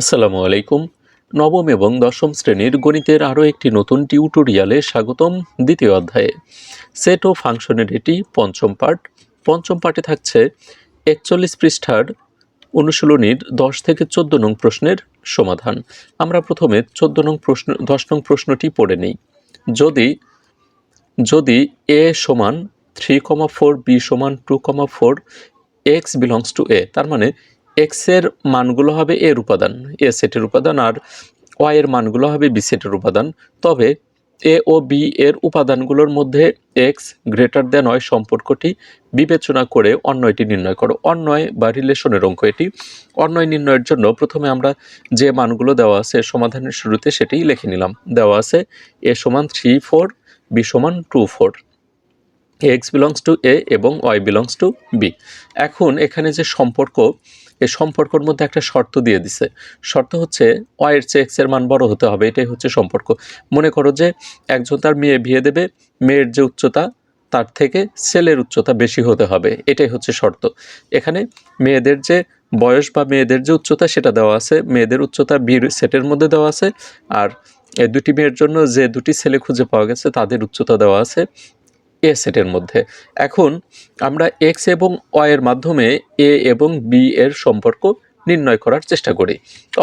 আসসালামু আলাইকুম। নবম এবং দশম শ্রেণির গণিতের আরও একটি নতুন টিউটোরিয়ালে স্বাগতম দ্বিতীয় অধ্যায়ে। সেট ও ফাংশনের এটি পঞ্চম পার্ট পঞ্চম পার্টে থাকছে একচল্লিশ পৃষ্ঠার অনুশীলনীর দশ থেকে চোদ্দ নং প্রশ্নের সমাধান। আমরা প্রথমে চোদ্দ নং প্রশ্ন, দশ নং প্রশ্নটি পড়ে নিই। যদি যদি এ সমান থ্রি কমা ফোর, বি সমান two comma four, X belongs to A, তার মানে এক্সের মানগুলো হবে এর উপাদান এ সেটের উপাদান আর ওয়াই এর মানগুলো হবে বি সেটের উপাদান। তবে এ ও বি এর উপাদানগুলোর মধ্যে এক্স গ্রেটার দেন হয় সম্পর্কটি বিবেচনা করে অন্যয়টি নির্ণয় করো। অন্যয় বা রিলেশনের অঙ্ক এটি। অন্যয় নির্ণয়ের জন্য প্রথমে আমরা যে মানগুলো দেওয়া আছে সমাধানের শুরুতে সেটাই লিখে নিলাম। দেওয়া আছে এ সমান থ্রি ফোর বি সমান two four X belongs to A এবং ওয়াই বিলংস টু বি এখন এখানে যে সম্পর্ক এই সম্পর্কর মধ্যে একটা শর্ত দিয়ে দিছে। শর্ত হচ্ছে ওয়াইয়ের চেয়ে এক্সের মান বড় হতে হবে, এটাই হচ্ছে সম্পর্ক। মনে করো যে একজন তার মেয়ে বিয়ে দেবে, মেয়ের যে উচ্চতা তার থেকে ছেলের উচ্চতা বেশি হতে হবে, এটাই হচ্ছে শর্ত। এখানে মেয়েদের যে বয়স বা মেয়েদের যে উচ্চতা সেটা দেওয়া আছে, মেয়েদের উচ্চতা বির সেটের মধ্যে দেওয়া আছে, আর এই দুটি মেয়ের জন্য যে দুটি ছেলে খুঁজে পাওয়া গেছে তাদের উচ্চতা দেওয়া আছে। এ সেটের মধ্যে। এখন আমরা এক্স এবং ওয়াই এর মাধ্যমে এ এবং বি এর সম্পর্ক নির্ণয় করার চেষ্টা করি।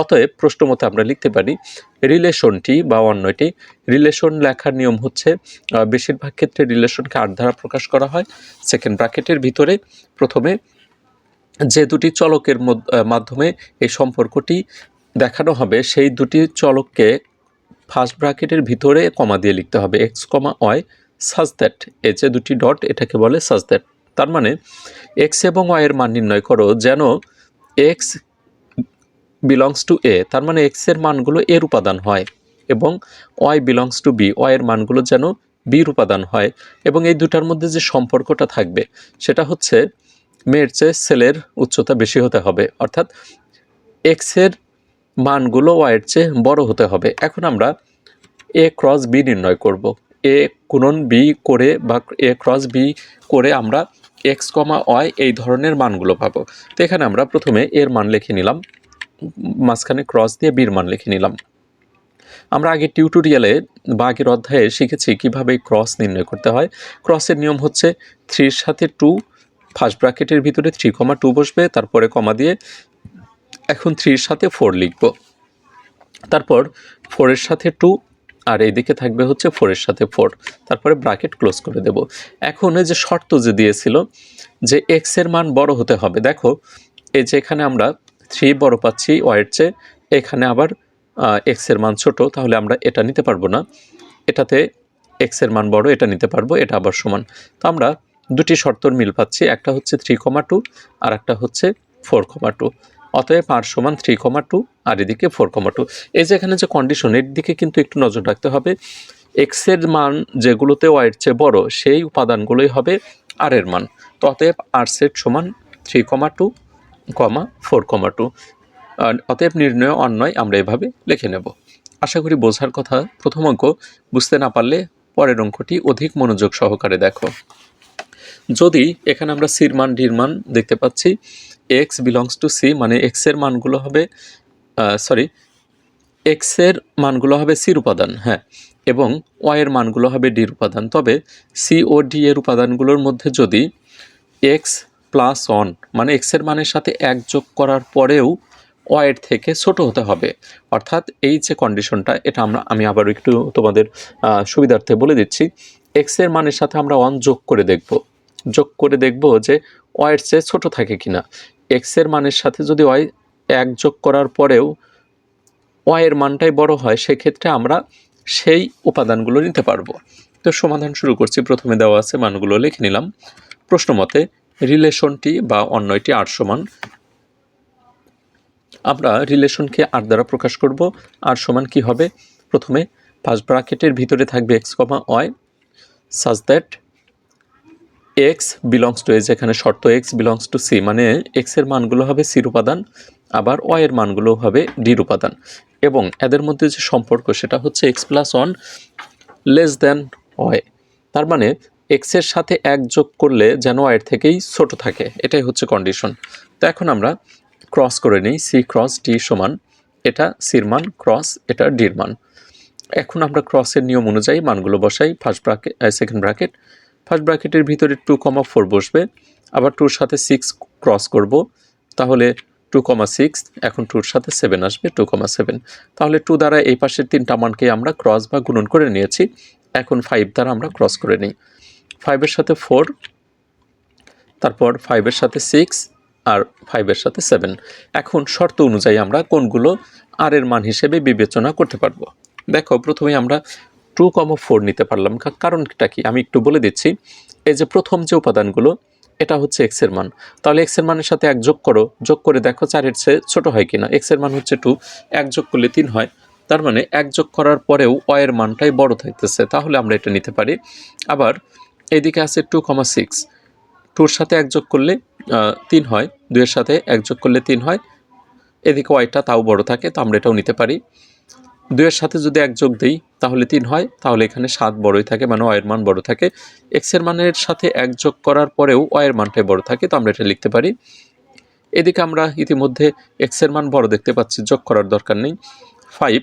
অতএব প্রশ্ন মতে আমরা লিখতে পারি রিলেশনটি বা অন্যটি রিলেশন লেখার নিয়ম হচ্ছে বেশিরভাগ ক্ষেত্রে রিলেশনকে আট দ্বারা প্রকাশ করা হয়। সেকেন্ড ব্র্যাকেটের ভিতরে প্রথমে যে দুটি চলকের মাধ্যমে এই সম্পর্কটি দেখানো হবে, সেই দুটি চলককে ফার্স্ট ব্র্যাকেটের ভিতরে কমা দিয়ে লিখতে হবে। X comma Y such that এই যে দুটি ডট এটাকে বলে সাজ দ্যাট তার মানে এক্স এবং ওয়াই এর মান নির্ণয় করো যেন এক্স বিলংস টু এ তার মানে এক্সের মানগুলো এর উপাদান হয় এবং Y belongs to B Y এর মানগুলো যেন বির উপাদান হয় এবং এই দুটার মধ্যে যে সম্পর্কটা থাকবে, সেটা হচ্ছে মেয়ের চেয়ে ছেলের উচ্চতা বেশি হতে হবে, অর্থাৎ এক্সের মানগুলো ওয়াইয়ের চেয়ে বড় হতে হবে। এখন আমরা এ ক্রস বি নির্ণয় করব। এ গুণন বি করে বা এ ক্রস বি করে আমরা এক্স কমা ওয়াই এই ধরনের মানগুলো পাবো। তো এখানে আমরা প্রথমে এর মান লিখে নিলাম, মাঝখানে ক্রস দিয়ে বির মান লিখে নিলাম। আমরা আগে টিউটোরিয়ালে বা আগের অধ্যায়ে শিখেছি কীভাবে ক্রস নির্ণয় করতে হয়। ক্রসের নিয়ম হচ্ছে থ্রির সাথে টু, ফার্স্ট ব্র্যাকেটের ভিতরে থ্রি কমা টু বসবে, তারপরে কমা দিয়ে এখন থ্রির সাথে ফোর লিখব। তারপর ফোরের সাথে টু আর এইদিকে থাকবে হচ্ছে ফোরের সাথে ফোর তারপরে ব্র্যাকেট ক্লোজ করে দেব। এখন এই যে শর্ত যে দিয়েছিল, যে এক্সের মান বড় হতে হবে। দেখো, এই যে এখানে আমরা থ্রি বড় পাচ্ছি ওয়াইয়ের চেয়ে। এখানে আবার এক্সের মান ছোট, তাহলে আমরা এটা নিতে পারব না। এটাতে এক্সের মান বড়, এটা নিতে পারব, এটা আবার সমান। তো আমরা দুটি শর্তর মিল পাচ্ছি, একটা হচ্ছে থ্রি কমা টু আর একটা হচ্ছে ফোর কমা টু অতএব আর সমান থ্রি কমা টু আর এদিকে ফোর কমা টু এই যে এখানে যে কন্ডিশন এর দিকে কিন্তু একটু নজর রাখতে হবে। এক্সের মান যেগুলোতে ওয়াইয়ের চেয়ে বড়, সেই উপাদানগুলোই হবে আর এর মান। তো অতএব আর সেট সমান three comma two comma four comma two অতএব নির্ণয় অন্যয় আমরা এভাবে লিখে নেব। আশা করি বোঝার কথা। প্রথম অঙ্ক, বুঝতে না পারলে পরের অঙ্কটি অধিক মনোযোগ সহকারে দেখো। যদি এখানে আমরা সির মান, ডির মান দেখতে পাচ্ছি এক্স বিলংস টু সি মানে এক্সের মানগুলো হবে সরি এক্সের মানগুলো হবে সির উপাদান হ্যাঁ এবং ওয়াইয়ের মানগুলো হবে ডির উপাদান। তবে সি ও ডি এর উপাদানগুলোর মধ্যে যদি এক্স প্লাস ওয়ান মানে এক্সের মানের সাথে এক যোগ করার পরেও ওয়াইয়ের থেকে ছোট হতে হবে, অর্থাৎ এই যে কন্ডিশনটা এটা আমরা, আমি আবার একটু তোমাদের সুবিধার্থে বলে দিচ্ছি এক্সের মানের সাথে আমরা ওয়ান যোগ করে দেখব। যোগ করে দেখব যে ওয়াইয়ের চেয়ে ছোট থাকে কিনা। এক্সের মানের সাথে যদি ওয়াই এক যোগ করার পরেও ওয়াইয়ের মানটাই বড় হয়, সেক্ষেত্রে আমরা সেই উপাদানগুলো নিতে পারব। তো সমাধান শুরু করছি। প্রথমে দেওয়া আছে মানগুলো লিখে নিলাম। প্রশ্ন মতে রিলেশনটি বা অন্যটি আট সমান। আমরা রিলেশনকে আট দ্বারা প্রকাশ করব। আর সমান কি হবে? প্রথমে ফার্স্ট ব্র্যাকেটের ভিতরে থাকবে X comma Y such that X belongs to A এখানে শর্ত এক্স বিলংস টু সি মানে এক্সের মানগুলো হবে সির উপাদান, আবার ওয়াই এর মানগুলো হবে ডির উপাদান। এবং এদের মধ্যে যে সম্পর্ক, সেটা হচ্ছে X plus one less than Y তার মানে এক্সের সাথে এক যোগ করলে যেন ওয়াইয়ের থেকেই ছোট থাকে, এটাই হচ্ছে কন্ডিশন তো এখন আমরা ক্রস করে নিই সি ক্রস ডি সমান, এটা সির মান ক্রস এটা ডির মান। এখন আমরা ক্রসের নিয়ম অনুযায়ী মানগুলো বসাই first bracket second bracket first ব্র্যাকেটের ভিতরে টু কমা ফোর বসবে। আবার টুর সাথে সিক্স ক্রস করব। তাহলে টু কমা সিক্স এখন টুর সাথে সেভেন আসবে টু কমা সেভেন তাহলে টু দ্বারা এই পাশের তিনটা মানকে আমরা ক্রস বা গুণন করে নিয়েছি। এখন ফাইভ দ্বারা আমরা ক্রস করে নিই। ফাইভের সাথে ফোর তারপর ফাইভের সাথে সিক্স আর ফাইভের সাথে সেভেন এখন শর্ত অনুযায়ী আমরা কোনগুলো আর এর মান হিসেবে বিবেচনা করতে পারব। দেখো, প্রথমে আমরা টু কম ফোর নিতে পারলাম। কারণটা কি? আমি একটু বলে দিচ্ছি। এই যে প্রথম যে উপাদানগুলো, এটা হচ্ছে এক্সের মান। তাহলে এক্সের মানের সাথে এক যোগ করো। যোগ করে দেখো চারের চেয়ে ছোট হয় কিনা। এক্সের মান হচ্ছে টু এক যোগ করলে তিন হয়। তার মানে এক যোগ করার পরেও অয়ের মানটাই বড় থাকতেছে। তাহলে আমরা এটা নিতে পারি। আবার এদিকে আছে টু কমা সিক্স টুর সাথে এক যোগ করলে তিন হয়। দুইয়ের সাথে এক যোগ করলে তিন হয়। এদিকে ওয়াইটা তাও বড় থাকে, তো আমরা এটাও নিতে পারি। দুইয়ের সাথে যদি এক যোগ দিই, তাহলে তিন হয়। তাহলে এখানে সাত বড়ই থাকে মানে ওয়ের মান বড় থাকে। এক্সের মানের সাথে এক যোগ করার পরেও ওয়ের মানটাই বড় থাকে, তো আমরা এটা লিখতে পারি। এদিকে আমরা ইতিমধ্যে এক্সের মান বড় দেখতে পাচ্ছি, যোগ করার দরকার নেই। ফাইভ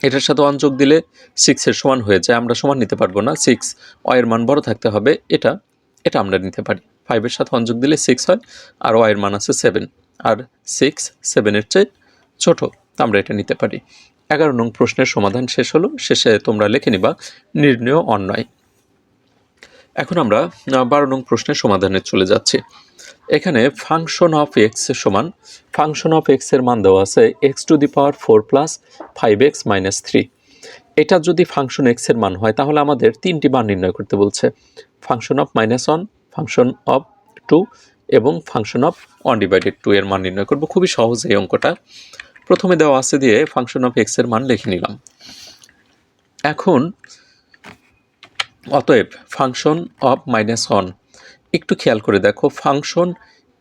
এটার সাথে ওয়ান যোগ দিলে সিক্সের সমান হয়ে যায়, আমরা সমান নিতে পারব না। সিক্স ওয়ের মান বড় থাকতে হবে, এটা এটা আমরা নিতে পারি। ফাইভের সাথে ওয়ান যোগ দিলে সিক্স হয়, আর ওয়ের মান আছে সেভেন আর সিক্স সেভেনের চেয়ে ছোটো আমরা এটা নিতে পারি। এগারো নং প্রশ্নের সমাধান শেষ হলো। শেষে তোমরা লিখে নিবা, নির্ণয় অন্যায় এখন আমরা বারো নং প্রশ্নের সমাধানে চলে যাচ্ছি। এখানে ফাংশন অফ এক্স সমান ফাংশন অফ এক্সের মান দেওয়া আছে X to the power four plus five X minus three এটা যদি ফাংশন এক্সের মান হয়, তাহলে আমাদের তিনটি মান নির্ণয় করতে বলছে। Function of minus one function of two এবং function of one divided by two মান নির্ণয় করব। খুবই সহজ এই অঙ্কটা। প্রথমে দেওয়া আছে দিয়ে ফাংশন অফ এক্সের মান লিখে নিলাম। এখন, অতএব ফাংশন অফ মাইনাস ওয়ান একটু খেয়াল করে দেখো ফাংশন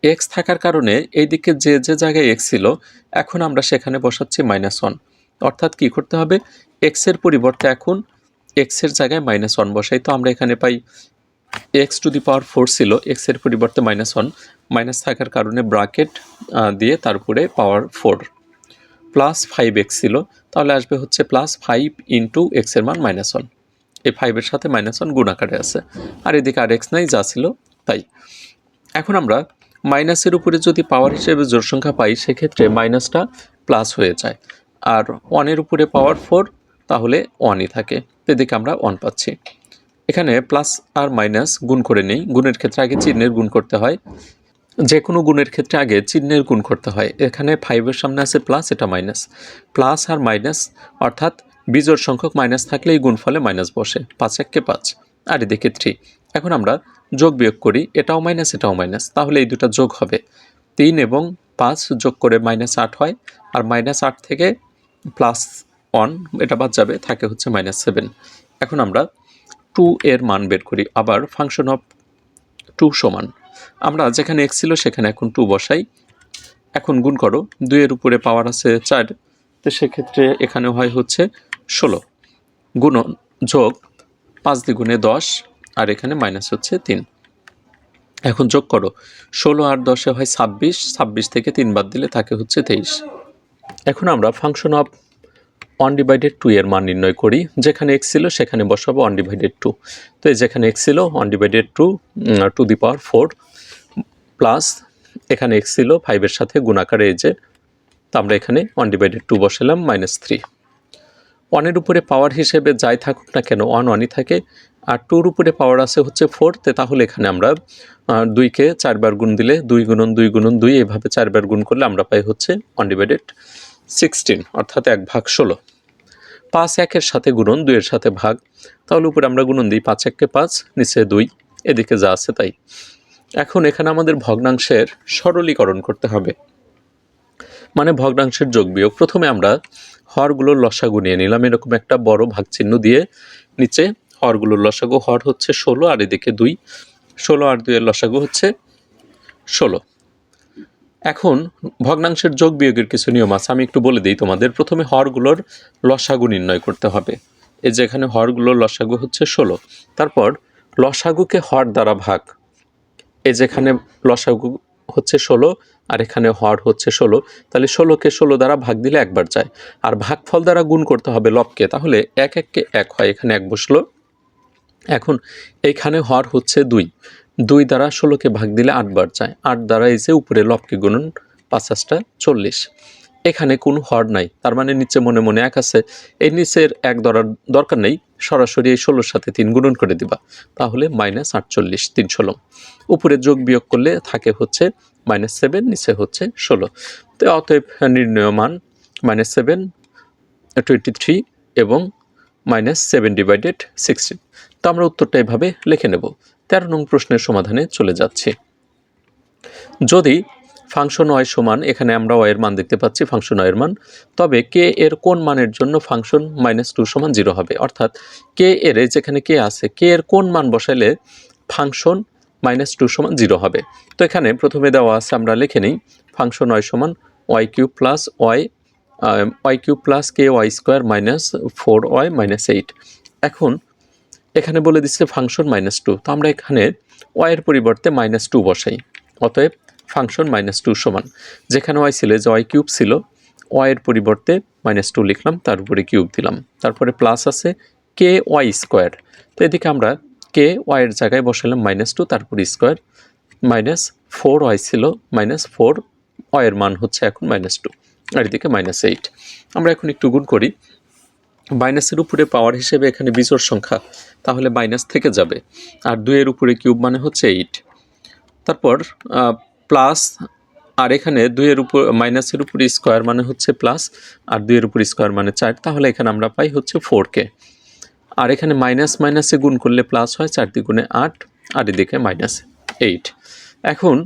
এক্স থাকার কারণে এইদিকে যে যে জায়গায় এক্স ছিল, এখন আমরা সেখানে বসাচ্ছি মাইনাস ওয়ান অর্থাৎ কি করতে হবে? এক্সের পরিবর্তে এখন এক্সের জায়গায় মাইনাস ওয়ান বসাই। তো আমরা এখানে পাই X to the power four ছিল এক্সের পরিবর্তে মাইনাস ওয়ান মাইনাস থাকার কারণে ব্রাকেট দিয়ে তারপরে power four plus five X ছিল, তাহলে আসবে হচ্ছে প্লাস ফাইভ ইন্টু এক্সের মান মাইনাস ওয়ান এই ফাইভের সাথে মাইনাস ওয়ান গুণ আকারে আছে। আর এদিকে আর এক্স নাই, যা ছিল তাই। এখন আমরা মাইনাসের উপরে যদি পাওয়ার হিসেবে জোর সংখ্যা পাই, সেক্ষেত্রে মাইনাসটা প্লাস হয়ে যায়। আর ওয়ানের উপরে পাওয়ার ফোর তাহলে ওয়ানই থাকে। এদিকে আমরা ওয়ান পাচ্ছি। এখানে প্লাস আর মাইনাস গুণ করে নেই। গুণের ক্ষেত্রে আগে চিহ্নের গুণ করতে হয়। যে কোনো গুণের ক্ষেত্রে আগে চিহ্নের গুণ করতে হয়। এখানে ফাইভের সামনে আছে প্লাস এটা মাইনাস প্লাস আর মাইনাস অর্থাৎ বিজোড় সংখ্যক মাইনাস থাকলে এই গুণফলে মাইনাস বসে। পাঁচ এককে পাঁচ। আর এদিকে থ্রি এখন আমরা যোগ বিয়োগ করি, এটাও মাইনাস এটাও মাইনাস তাহলে এই দুটো যোগ হবে। তিন এবং পাঁচ যোগ করে মাইনাস আট হয়, আর মাইনাস আট থেকে প্লাস ওয়ান এটা বাদ যাবে, থাকে হচ্ছে মাইনাস সেভেন এখন আমরা টু এর মান বের করি। আবার ফাংশন অফ টু সমান। আমরা যেখানে এক্স ছিল সেখানে এখন টু বসাই। এখন গুণ করো, দুইয়ের উপরে পাওয়ার আছে চার, তো সেক্ষেত্রে এখানে হয় হচ্ছে ষোলো। গুণন যোগ পাঁচ দ্বিগুণে দশ, আর এখানে মাইনাস হচ্ছে তিন। এখন যোগ করো, ষোলো আর দশে হয় ছাব্বিশ ছাব্বিশ থেকে তিন বাদ দিলে থাকে হচ্ছে তেইশ। এখন আমরা function of one divided by two মান নির্ণয় করি। যেখানে এক্স ছিল সেখানে বসাবো ওয়ান ডিভাইডেড টু তো যেখানে এক্স ছিল one divided two to the power four plus এখানে এক্স ছিল ফাইভের সাথে গুণাকারে এই যে, তো আমরা এখানে ওয়ান ডিভাইডেড টু বসালাম মাইনাস থ্রি ওয়ানের উপরে পাওয়ার হিসেবে যাই থাকুক না কেন ওয়ান ওয়ানই থাকে। আর টুর উপরে পাওয়ার আছে হচ্ছে ফোর তে তাহলে এখানে আমরা দুইকে চারবার গুণ দিলে দুই গুণন দুই গুণন, দুই, এভাবে চারবার গুণ করলে আমরা পাই হচ্ছে ওয়ান ডিভাইডেড সিক্সটিন অর্থাৎ এক ভাগ ষোলো। পাঁচ একের সাথে গুণন, দুইয়ের সাথে ভাগ, তাহলে উপরে আমরা গুণন দিই পাঁচ এককে পাঁচ, নিচে দুই, এদিকে যা আছে তাই। এখন এখানে আমাদের ভগ্নাংশের সরলীকরণ করতে হবে। মানে ভগ্নাংশের যোগ বিয়োগ। প্রথমে আমরা হরগুলোর লসাগু নিয়ে নিলাম, এরকম একটা বড় ভাগ চিহ্ন দিয়ে নিচে হরগুলোর লসাগু। হর হচ্ছে ষোলো, আর এদিকে দুই। ষোলো আর দুইয়ের লসাগু হচ্ছে ষোলো। এখন ভগ্নাংশের যোগ বিয়োগের কিছু নিয়ম আছে, আমি একটু বলে দিই তোমাদের। প্রথমে হরগুলোর লসাগু নির্ণয় করতে হবে। এই যে এখানে হরগুলোর লসাগু হচ্ছে ষোলো। তারপর লসাগুকে হর দ্বারা ভাগ এই যেখানে লসাগু হচ্ছে ষোলো আর এখানে হর হচ্ছে ষোলো, তাহলে ষোলোকে ষোলো দ্বারা ভাগ দিলে একবার যায়। আর ভাগফল দ্বারা গুণ করতে হবে লবকে, তাহলে এক এককে এক হয়, এখানে এক বসল। এখন এখানে হর হচ্ছে দুই দুই দ্বারা ষোলোকে ভাগ দিলে আটবার যায়। আট দ্বারা এসে উপরে লবকে গুণন পাঁচাশটা চল্লিশ। এখানে কোনো হর নাই। তার মানে নিচে মনে মনে এক আছে। এই নিচের এক ধরার দরকার নেই। সরাসরি এই ষোলোর সাথে তিন গুণন করে দিবা। তাহলে মাইনাস আটচল্লিশ তিন ষোলো উপরে যোগ বিয়োগ করলে থাকে হচ্ছে মাইনাস সেভেন, নিচে হচ্ছে ষোলো। তো অতএব নির্ণয় মান মাইনাস সেভেন টোয়েন্টি থ্রি এবং মাইনাস সেভেন ডিভাইডেড সিক্সটিন। তো আমরা উত্তরটা এভাবে লিখে নেব। তেরো নং প্রশ্নের সমাধানে চলে যাচ্ছি। যদি ফাংশন ওয়াই সমান, এখানে আমরা ওয়ের মান দেখতে পাচ্ছি, ফাংশন ওয়ের মান। তবে কে এর কোন মানের জন্য ফাংশন মাইনাস টু সমান জিরো হবে? অর্থাৎ কে এর যেখানে কে আছে কে এর কোন মান বসাইলে ফাংশন মাইনাস টু সমান জিরো হবে? তো এখানে প্রথমে দেওয়া আছে, আমরা লিখে নিই, ফাংশন ওয়াই সমান Y cube plus Y Y cube plus K Y square minus four Y minus eight. এখন এখানে বলে দিচ্ছে ফাংশন মাইনাস টু, তো আমরা এখানে ওয়াইয়ের পরিবর্তে মাইনাস টু বসাই। অতএব ফাংশন মাইনাস টু সমান। যেখানে ওয়াই ছিল যে ওয়াই কিউব ছিল ওয়াইয়ের পরিবর্তে মাইনাস টু লিখলাম, তার উপরে কিউব দিলাম। তারপরে প্লাস আছে কে ওয়াই স্কোয়ার তো এদিকে আমরা কে ওয়াইয়ের জায়গায় বসালাম মাইনাস টু তারপরে স্কোয়ার মাইনাস ফোর ওয়াই ছিল, মাইনাস ফোর ওয়াইয়ের মান হচ্ছে এখন মাইনাস টু, আর এদিকে মাইনাস এইট আমরা এখন একটু গুণ করি। মাইনাসের উপরে পাওয়ার হিসেবে এখানে বিজোড় সংখ্যা, তাহলে মাইনাস থেকে যাবে। আর দুইয়ের উপরে কিউব মানে হচ্ছে এইট তারপর প্লাস, আর এখানে দুইয়ের উপর, মাইনাসের উপরে স্কোয়ার মানে হচ্ছে প্লাস, আর দুইয়ের উপর স্কোয়ার মানে চার, তাহলে এখানে আমরা পাই হচ্ছে ফোর কে আর এখানে মাইনাস মাইনাসে গুণ করলে প্লাস হয় চার দ্বিগুণে আট, আর এদিকে মাইনাস এইট এখন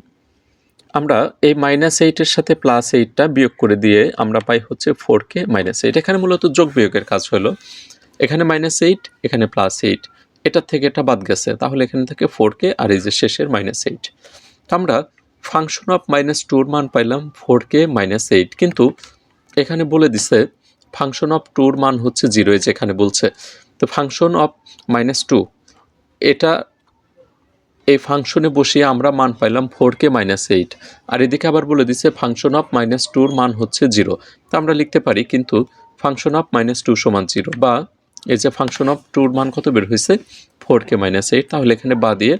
আমরা এই মাইনাস এইটের সাথে প্লাস এইটটা বিয়োগ করে দিয়ে আমরা পাই হচ্ছে ফোর কে মাইনাস এইট এখানে মূলত যোগ বিয়োগের কাজ হলো, এখানে মাইনাস এইট এখানে প্লাস এইট এটার থেকে এটা বাদ গেছে, তাহলে এখানে থেকে ফোর কে আর এই যে শেষের মাইনাস এইট আমরা ফাংশন অফ মাইনাস টুর মান পাইলাম ফোর কে মাইনাস এইট কিন্তু এখানে বলে দিছে ফাংশন অফ টুর মান হচ্ছে জিরো যেখানে বলছে। তো ফাংশন অফ মাইনাস টু এটা এই ফাংশনে বসিয়ে আমরা মান পাইলাম ফোর কে মাইনাস এইট আর এদিকে আবার বলে দিছে ফাংশন অফ মাইনাস টুর মান হচ্ছে জিরো তা আমরা লিখতে পারি, কিন্তু ফাংশন অফ মাইনাস টু সমান জিরো বা এই যে ফাংশন অফ টুর মান কত বের হয়েছে? ফোর কে মাইনাস এইট তাহলে এখানে বা দিয়ে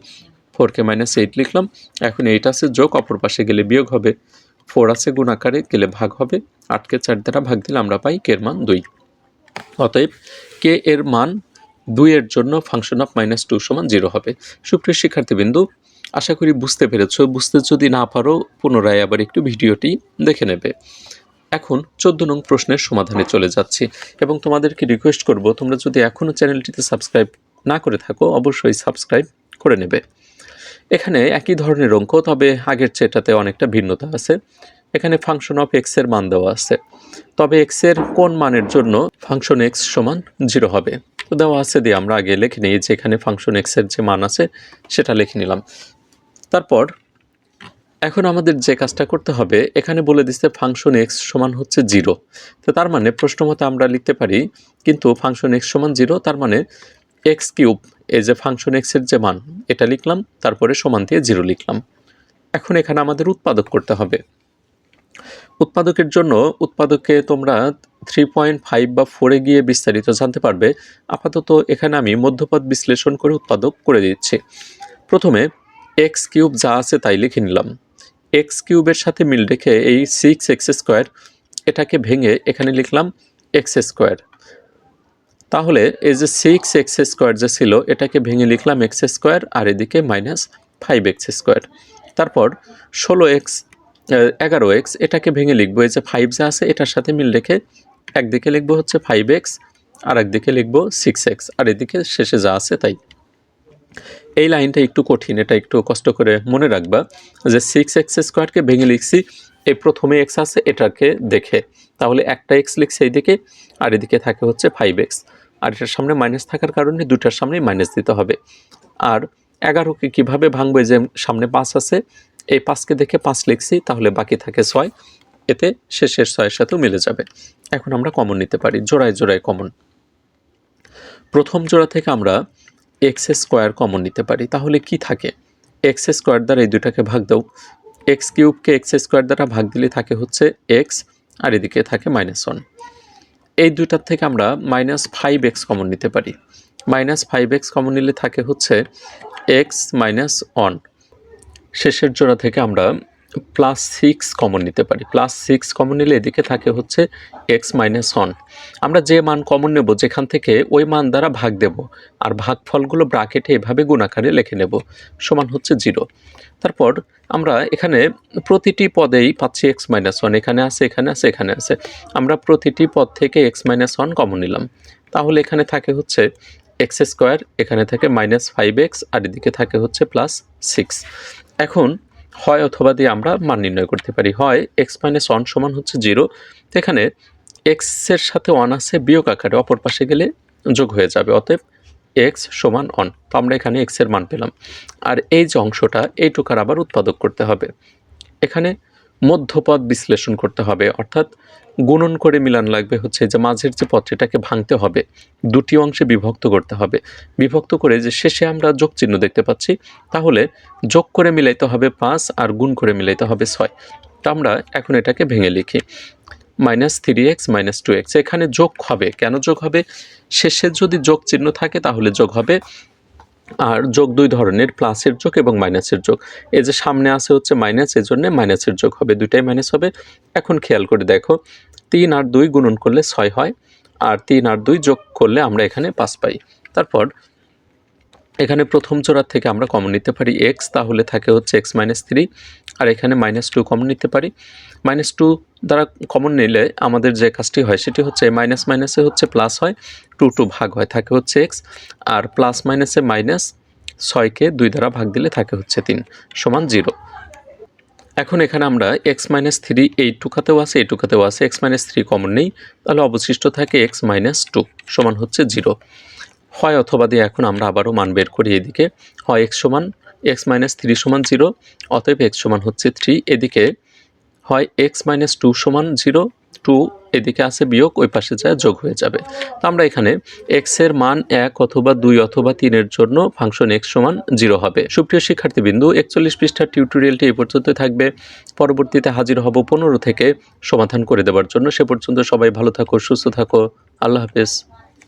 ফোর কে মাইনাস এইট লিখলাম। এখন এইট আছে যোগ, অপর পাশে গেলে বিয়োগ হবে। ফোর আছে গুণ আকারে গেলে ভাগ হবে। আটকে চার দ্বারা ভাগ দিলে আমরা পাই কের মান দুই। অতএব কে এর মান দুইয়ের জন্য ফাংশন অফ মাইনাস টু সমান জিরো হবে। সুপ্রিয় শিক্ষার্থীবৃন্দু, আশা করি বুঝতে পেরেছ। বুঝতে যদি না পারো, পুনরায় আবার একটু ভিডিওটি দেখে নেবে। এখন চোদ্দ নং প্রশ্নের সমাধানে চলে যাচ্ছি এবং তোমাদেরকে রিকোয়েস্ট করব, তোমরা যদি এখনও চ্যানেলটিতে সাবস্ক্রাইব না করে থাকো, অবশ্যই সাবস্ক্রাইব করে নেবে। এখানে একই ধরনের অঙ্ক, তবে আগের চেয়েটাতে অনেকটা ভিন্নতা আছে। এখানে ফাংশন অফ এক্সের মান দেওয়া আছে। তবে এক্সের কোন মানের জন্য ফাংশন এক্স সমান জিরো হবে? তো দেওয়া আছে দিয়ে আমরা আগে লিখে নিই যে এখানে ফাংশন এক্সের যে মান আছে, সেটা লিখে নিলাম। তারপর, এখন আমাদের যে কাজটা করতে হবে, এখানে বলে দিচ্ছে ফাংশন এক্স সমান হচ্ছে জিরো তো তার মানে প্রশ্ন মতো আমরা লিখতে পারি, কিন্তু ফাংশন এক্স সমান জিরো তার মানে এক্স কিউব, এই যে ফাংশন এক্সের যে মান, এটা লিখলাম, তারপরে সমান দিয়ে জিরো লিখলাম। এখন এখানে আমাদের উৎপাদক করতে হবে। উৎপাদকের জন্য উৎপাদকে তোমরা থ্রি পয়েন্ট ফাইভ বা ফোরে গিয়ে বিস্তারিত জানতে পারবে। আপাতত এখানে আমি মধ্যপদ বিশ্লেষণ করে উৎপাদক করে দিচ্ছি। প্রথমে এক্স কিউব যা আছে তাই লিখে নিলাম। এক্স কিউবের সাথে মিল রেখে এই সিক্স এক্স স্কোয়ার এটাকে ভেঙে এখানে লিখলাম এক্স স্কোয়ার তাহলে এই যে সিক্স এক্স স্কোয়ার যে ছিল, এটাকে ভেঙে লিখলাম এক্স স্কোয়ার আর এদিকে মাইনাস ফাইভ এক্স স্কোয়ার তারপর ষোলো এক্স এগারো এক্স এটাকে ভেঙে লিখব, এই যে ফাইভ যা আছে, এটার সাথে মিল রেখে একদিকে লিখব হচ্ছে ফাইভ এক্স আর একদিকে লিখব সিক্স এক্স আর এদিকে শেষে যা আছে তাই। এই লাইনটা একটু কঠিন, এটা একটু কষ্ট করে মনে রাখবা যে সিক্স এক্স স্কোয়ারকে ভেঙে লিখছি, এই প্রথমে এক্স আছে, এটাকে দেখে। তাহলে একটা এক্স লিখছে এইদিকে, আর এদিকে থাকে হচ্ছে ফাইভ এক্স আর এটার সামনে মাইনাস থাকার কারণে দুটার সামনেই মাইনাস দিতে হবে। আর এগারোকে কীভাবে ভাঙবে যে সামনে পাঁচ আছে, এই পাঁচকে দেখে পাঁচ লিখছি, তাহলে বাকি থাকে ছয়। এতে শেষের ছয়ের সাথেও মিলে যাবে। এখন আমরা কমন নিতে পারি, জোড়ায় জোড়ায় কমন প্রথম জোড়া থেকে আমরা এক্স স্কোয়ার কমন নিতে পারি, তাহলে কি থাকে? এক্স স্কোয়ার দ্বারা এই দুটাকে ভাগ দাও। এক্স কিউবকে এক্স স্কোয়ার দ্বারা ভাগ দিলে থাকে হচ্ছে এক্স আর এদিকে থাকে মাইনাস ওয়ান এই দুটার থেকে আমরা মাইনাস ফাইভ এক্স কমন নিতে পারি। মাইনাস ফাইভ এক্স কমন নিলে থাকে হচ্ছে এক্স মাইনাস ওয়ান শেষের জোড়া থেকে আমরা প্লাস সিক্স কমন নিতে পারি। প্লাস সিক্স কমন নিলে এদিকে থাকে হচ্ছে এক্স মাইনাস ওয়ান আমরা যে মান কমন নেব, যেখান থেকে ওই মান দ্বারা ভাগ দেব, আর ভাগফলগুলো ব্রাকেটে এভাবে গুণাকারে লিখে নেব, সমান হচ্ছে জিরো তারপর আমরা এখানে প্রতিটি পদেই পাচ্ছি এক্স মাইনাস ওয়ান এখানে আছে এখানে আছে এখানে আছে। আমরা প্রতিটি পদ থেকে এক্স মাইনাস ওয়ান কমন নিলাম। তাহলে এখানে থাকে হচ্ছে এক্স স্কোয়ার এখানে থাকে মাইনাস ফাইভ এক্স আর এদিকে থাকে হচ্ছে প্লাস সিক্স এখন হয় অথবা দিয়ে আমরা মান নির্ণয় করতে পারি। হয় এক্স মাইনাস ওয়ান সমান হচ্ছে জিরো এখানে এক্সের সাথে ওয়ান আছে, বিয়োগ আকারে অপর পাশে গেলে যোগ হয়ে যাবে, অতএব এক্স সমান অন তো আমরা এখানে এক্সের মান পেলাম। আর এই যে অংশটা, এইটুকার আবার উৎপাদক করতে হবে। এখানে মধ্যপদ বিশ্লেষণ করতে হবে, অর্থাৎ গুণন করে মিলান লাগবে হচ্ছে যে মাঝের যে পত্রটাকে ভাঙতে হবে, দুটি অংশে বিভক্ত করতে হবে। বিভক্ত করে যে শেষে আমরা যোগ চিহ্ন দেখতে পাচ্ছি, তাহলে যোগ করে মিলাইতে হবে পাঁচ আর গুণ করে মিলাইতে হবে ছয়। তো আমরা এখন এটাকে ভেঙে লিখি। Minus three x minus two x, এখানে যোগ হবে। কেন যোগ হবে? শেষে যদি যোগ চিহ্ন থাকে তাহলে যোগ হবে আর যোগ দুই ধরনের, প্লাসের যোগ এবং মাইনাসের যোগ। এই যে সামনে আছে হচ্ছে মাইনাস, এই জন্য মাইনাসের যোগ হবে, দুইটাই মাইনাস হবে। এখন খেয়াল করে দেখো, তিন আর দুই গুণন করলে ছয় হয়, আর তিন আর দুই যোগ করলে আমরা এখানে পাঁচ পাই। তারপর এখানে প্রথম জোড়ার থেকে আমরা কমন নিতে পারি এক্স তাহলে থাকে হচ্ছে এক্স মাইনাস থ্রি আর এখানে মাইনাস টু কমন নিতে পারি। মাইনাস টু দ্বারা কমন নিলে আমাদের যে কাজটি হয়, সেটি হচ্ছে মাইনাস মাইনাসে হচ্ছে প্লাস হয় টু টু ভাগ হয়, থাকে হচ্ছে এক্স আর প্লাস মাইনাসে মাইনাস ছয়কে দুই দ্বারা ভাগ দিলে থাকে হচ্ছে তিন, সমান জিরো এখন এখানে আমরা এক্স মাইনাস থ্রি এই টুকাতেও আছে এই টুকাতেও আছে এক্স মাইনাস থ্রি কমন নেই, তাহলে অবশিষ্ট থাকে এক্স মাইনাস টু সমান হচ্ছে জিরো হয় অথবা দিয়ে এখন আমরা আবারও মান বের করি এদিকে। হয় এক্স সমান এক্স মাইনাস থ্রি সমান জিরো অতএব এক্স সমান হচ্ছে থ্রি এদিকে হয় এক্স মাইনাস টু সমান জিরো টু এদিকে আছে বিয়োগ, ওই পাশে যায় যোগ হয়ে যাবে। তো আমরা এখানে এক্সের মান এক অথবা দুই অথবা তিনের জন্য ফাংশন এক্স সমান জিরো হবে। সুপ্রিয় শিক্ষার্থীবৃন্দু, একচল্লিশ পৃষ্ঠার টিউটোরিয়ালটি এই পর্যন্ত থাকবে। পরবর্তীতে হাজির হব পনেরো থেকে সমাধান করে দেওয়ার জন্য। সে পর্যন্ত সবাই ভালো থাকো, সুস্থ থাকো। আল্লাহ হাফেজ।